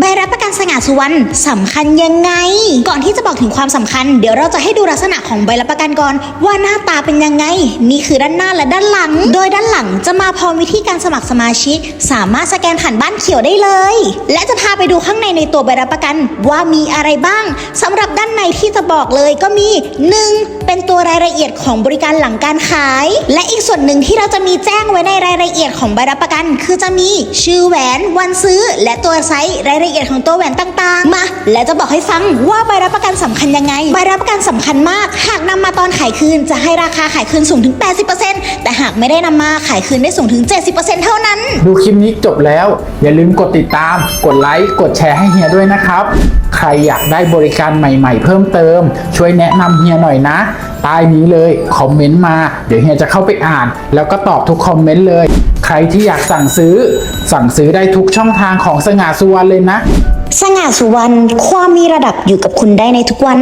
ใบรับประกันสง่าสุวรรณสำคัญยังไง ก่อนที่จะบอกถึงความสำคัญ เดี๋ยวเราจะให้ดูลักษณะของใบรับประกันก่อน ว่าหน้าตาเป็นยังไง นี่คือด้านหน้าและด้านหลัง โดยด้านหลังจะมาพร้อมวิธีการสมัครสมาชิก สามารถสแกนผ่านบ้านเขียวได้เลย และจะพาไปดูข้างในในตัวใบรับประกัน ว่ามีอะไรบ้างสำหรับด้านในที่จะบอกเลยก็มี 1. เป็นตัวรายละเอียดของบริการหลังการขาย และอีกส่วนหนึ่งที่เราจะมีแจ้งไว้ในรายละเอียดของใบรับประกัน คือจะมีชื่อแหวน วันซื้อ และตัวไซส์รายละเอียดของตัวแหวนต่างๆ มา และจะบอกให้ฟังว่าใบรับประกันสำคัญยังไง ใบรับประกันสำคัญมาก หากนำมาตอนขายคืนจะให้ราคาขายคืนสูงถึง 80%แต่หากไม่ได้นำมาขายคืนได้สูงถึง 70%เท่านั้น ดูคลิปนี้จบแล้ว อย่าลืมกดติดตาม กดไลค์ กดแชร์ให้เฮียด้วยนะครับ ใครอยากได้บริการใหม่ ๆ เพิ่มเติม ช่วยแนะนำเฮียหน่อยนะ ใต้นี้เลยคอมเมนต์มา เดี๋ยวเฮียจะเข้าไปอ่าน แล้วก็ตอบทุกคอมเมนต์เลย ใครที่อยากสั่งซื้อ สั่งซื้อได้ทุกช่องทางของสง่าสุวรรณเลยนะ สง่าสุวรรณความมีระดับอยู่กับคุณได้ในทุกวัน